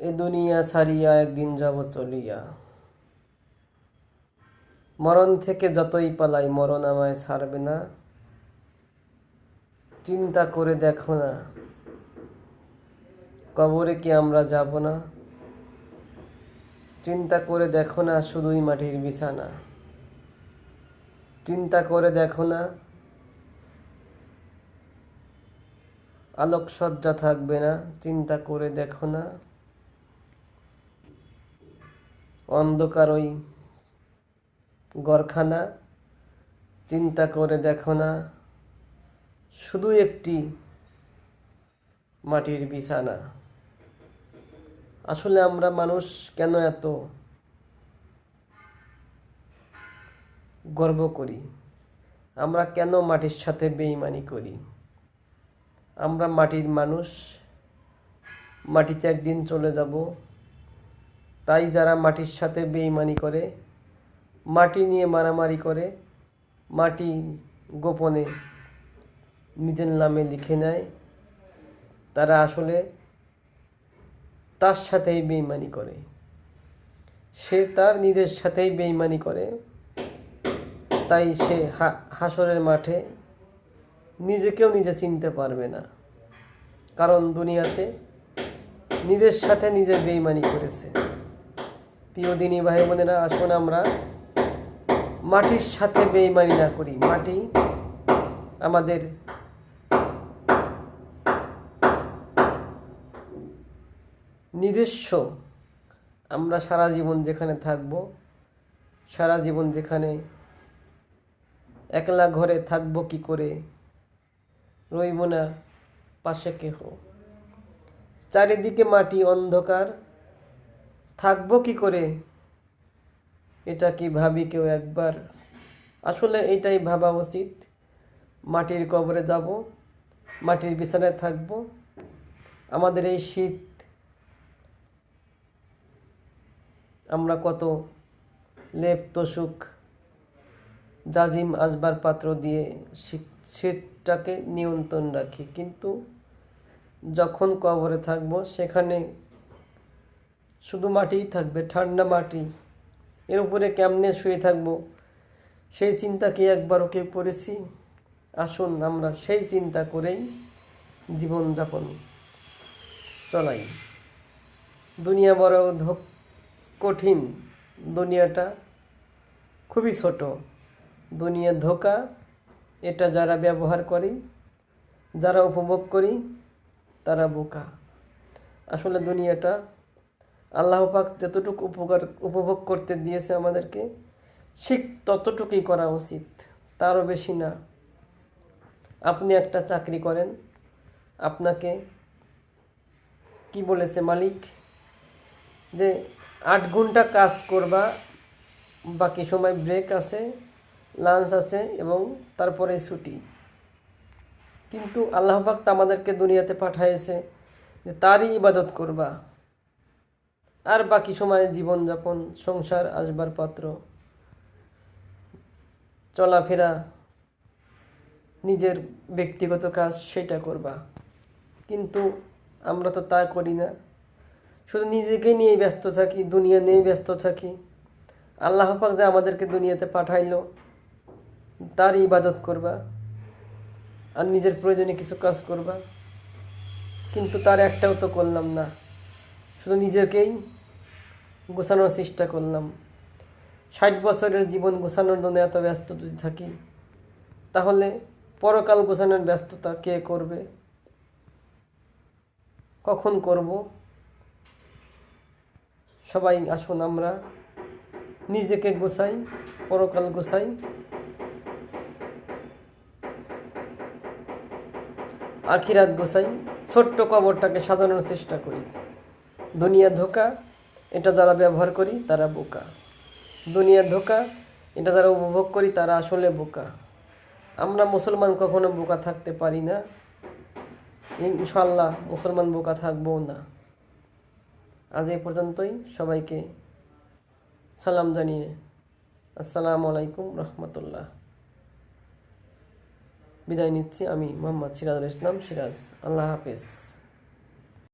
এ দুনিয়া ছাড়িয়া একদিন যাব চলিয়া। মরণ থেকে যতই পালাই, মরণ আমায় ছাড়বে না। চিন্তা করে দেখো না, কবরে কি আমরা যাব না? চিন্তা করে দেখো না, শুধুই মাটির বিছানা। চিন্তা করে দেখো না, আলোকসজ্জা থাকবে না। চিন্তা করে দেখো না অন্ধকার ওই গরখানা চিন্তা করে দেখো না, শুধু একটি মাটির বিছানা। আসলে আমরা মানুষ কেন এত গর্ব করি? আমরা কেন মাটির সাথে বেইমানি করি? আমরা মাটির মানুষ, মাটিতে একদিন চলে যাব। তাই যারা মাটির সাথে বেইমানি করে, মাটি নিয়ে মারামারি করে, মাটি গোপনে নিজের নামে লিখে নেয়, তারা আসলে তার সাথেই বেইমানি করে। সে তার নিজের সাথেই বেইমানি করে, তাই সে হাসরের মাঠে নিজেকেও নিজে চিনতে পারবে না। কারণ দুনিয়াতে নিজের সাথে নিজে বেইমানি করেছে। প্রিয় দিনী ভাই বোনেরা, আসুন আমরা মাটির সাথে বেইমানি না করি। মাটি আমাদের নিজস্ব। আমরা সারা জীবন যেখানে থাকব, সারা জীবন যেখানে একলা ঘরে থাকব কি করে, রইব না পাশে কেহ। চারিদিকে মাটি অন্ধকার। থাকব কি করে? এটা কি ভাবি কেউ একবার? আসলে এটাই ভাবা উচিত। মাটির কবরে যাব, মাটির বিছানায় থাকব। আমাদের এই শীত, আমরা কত লেপ তোষুক, জাজিম আসবার পাত্র দিয়ে শীত- শীতটাকে নিয়ন্ত্রণ রাখি। কিন্তু যখন কবরে থাকব, সেখানে শুধু মাটিই থাকবে, ঠান্ডা মাটি। এর উপরে কেমনে শুয়ে থাকব? সেই চিন্তা কি একবারও কেউ করেছি? আসুন আমরা সেই চিন্তা করেই জীবনযাপন চলাই। দুনিয়া বড় ধোক, কঠিন। দুনিয়াটা খুবই ছোট। দুনিয়া ধোকা, এটা যারা ব্যবহার করি, যারা উপভোগ করি, তারা বোকা। আসলে দুনিয়াটা আল্লাহ পাক যতটুকু উপকার, উপভোগ করতে দিয়েছে আমাদেরকে, ঠিক ততটুকুই করা উচিত, তারও বেশি না। আপনি একটা চাকরি করেন, আপনাকে কি বলেছে মালিক? যে আট ঘণ্টা কাজ করবা, বাকি সময় ব্রেক আছে, লাঞ্চ আছে এবং তারপরে ছুটি। কিন্তু আল্লাহ পাক তো আমাদেরকে দুনিয়াতে পাঠাইছে যে তারই ইবাদত করবা। আর বাকি সময়ে জীবনযাপন, সংসার আসবার পাত্র চলাফেরা, নিজের ব্যক্তিগত কাজ, সেটা করবা। কিন্তু আমরা তো তা করি না। শুধু নিজেকে নিয়ে ব্যস্ত থাকি, দুনিয়া নিয়ে ব্যস্ত থাকি। আল্লাহ পাক যে আমাদেরকে দুনিয়াতে পাঠাইলো, তার ইবাদত করবা। আর নিজের প্রয়োজনে কিছু কাজ করবা। কিন্তু তার একটাও তো করলাম না। শুধু নিজেকেই গোছানোর চেষ্টা করলাম। ষাট বছরের জীবন গোছানোর জন্য এত ব্যস্ত যদি থাকি, তাহলে পরকাল গোছানোর ব্যস্ততা কে করবে? কখন করব? সবাই আসুন আমরা। নিজেকে গোছাই, পরকাল গোছাই। আখিরাত গোছাই, ছোট্ট কবরটাকে সাজানোর চেষ্টা করি। দুনিয়া ধোকা, এটা যারা ব্যবহার করি তারা বোকা। দুনিয়া ধোকা, এটা যারা উপভোগ করি তারা আসলে বোকা। আমরা মুসলমান কখনো বোকা থাকতে পারি না। ইনশাল্লাহ মুসলমান বোকা থাকব না। আজ এই পর্যন্তই, সবাইকে সালাম জানিয়ে আসসালামু আলাইকুম রহমতুল্লাহ। বিদায় নিচ্ছি আমি মোহাম্মদ সিরাজুল ইসলাম, সিরাজ, আল্লাহ হাফিজ।